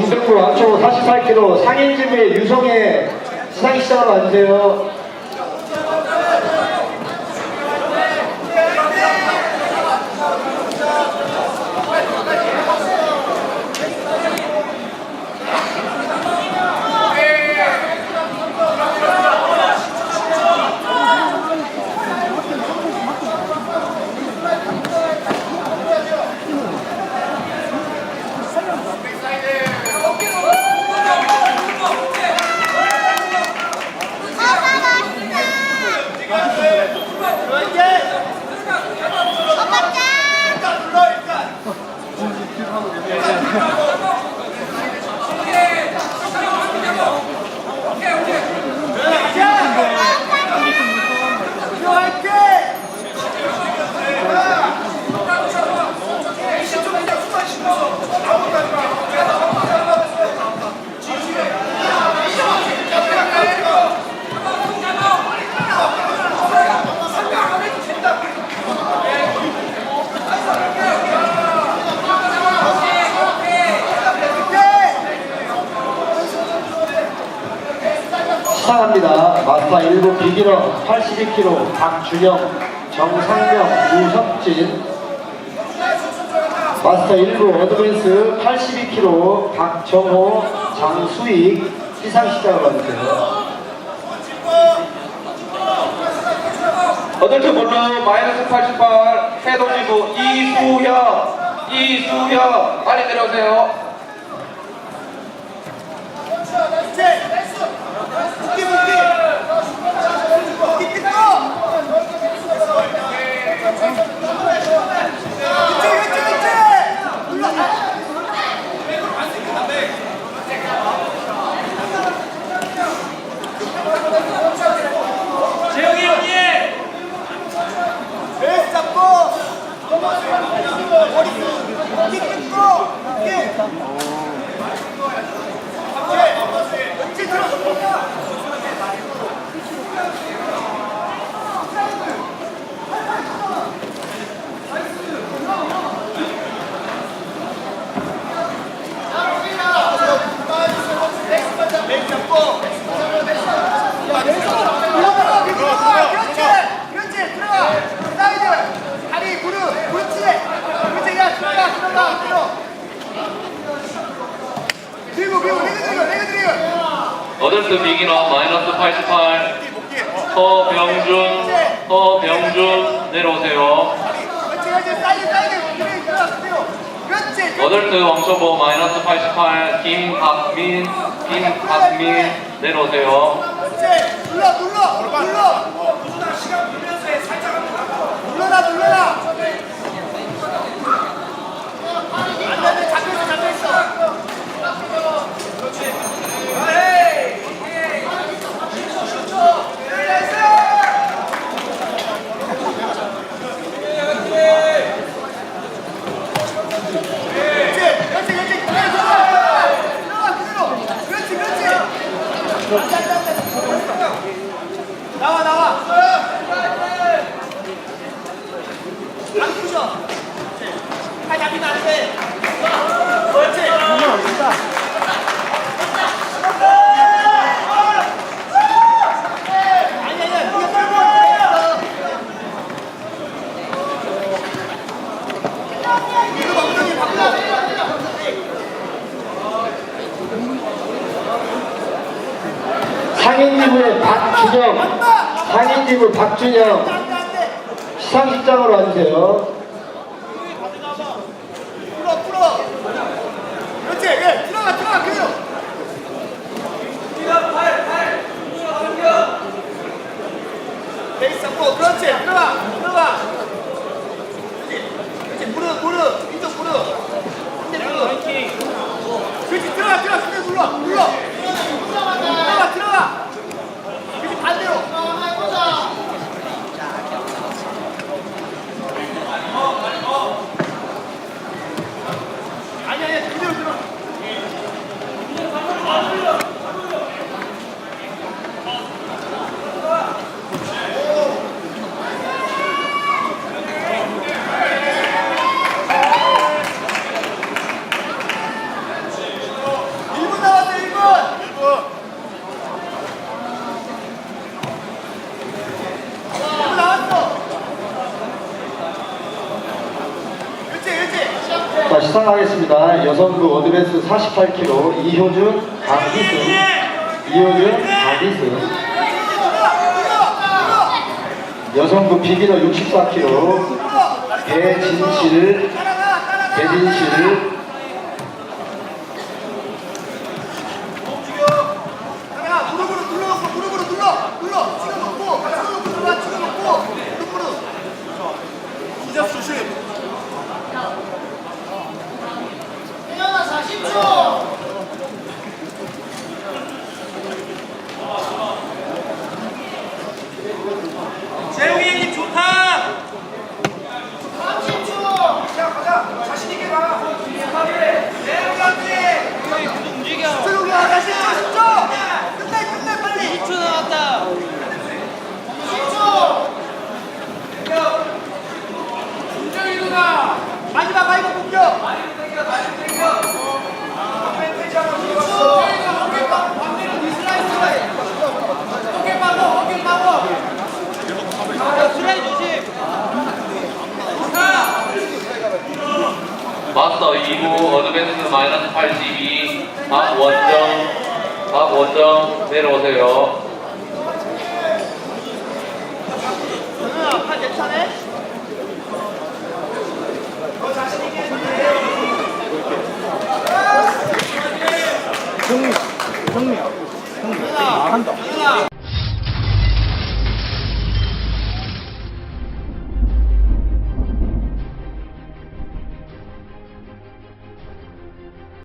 중등부 왕초 48kg 상인지부의 유성의 시상시장으로 와주세요. 시상 합니다. 마스터 1부 비기너 82kg 박준영, 정상명, 유석진 마스터 1부 어드밴스 82kg 박정호, 장수익 시상시장으로 와주세요. 어덜트 블루 마이너스 88 해동지부 이수혁 이수혁 빨리 내려오세요 재영이 형님! 베이스 잡고 머리 킥 끊고 킥 왼쪽 들어 베이스 잡고 야, 왼손으로 들어가, 들어가, 그렇지, 그렇지, 들어가, 사이드, 다리, 무릎, 그렇지, 그렇지, 야, 들어가, 들어가, 들어. 들고, 들고, 내가 들고, 내가 들고. 어덜트 비기너 마이너스 88 서병준 서병준 내려오세요. 어덜트 왕초보 마이너스 88 김박민 김박민 내려오세요. 눌러, 눌러, 눌러. 눌러라, 눌러라. 안 돼, 안 돼, 잡혀있어, 잡혀있어. 그렇지, 그렇지, 그렇지. 들어가, 들어가. 들어가, 그대로. 그렇지, 그렇지. 안 돼, 안 돼, 안 돼. 나와, 나와. 안 부셔. 팔 잡히면 안 돼. 그렇지. 아니, 아니야. 네가 끌고 와. 이거 엉덩이 바꿔. 상인지부의 박준영, 상인지부 박준영. 시상식장으로 와주세요. 풀어 풀어 그렇지 예 들어가 들어가 그대로 베이스 잡고 그렇지. 들어가 들어가. 그렇지. 그렇지. 무릎 무릎. 이쪽 무릎. 근데 무릎. 그렇지. 들어가 들어가. 눌러 눌러. 들어가 들어가 그렇지 반대로 시상하겠습니다. 여성부 어드밴스 48kg 이효준, 강희승. 이효준, 강희승. 여성부 비기너 64kg 배진실, 배진실. 야, 무릎으로 눌러놓고 무릎으로 눌러 눌러 찍어놓고 찍어놓고 눌러 찍어놓고 무릎으로 진짜 조심 태연아 40초 재웅이 형님 좋다 30초 자 가자 자신있게 가 재웅이 움직여 재웅이야 다시 10초 끝내 끝내 빨리 2초 남았다 10초 공정이 누나 마지막 마지막 공격 마스터 2부 어드밴스 마이너스 82 박원정 박원정 내려오세요. 괜찮아? 형님, 형님, 형님, 한다.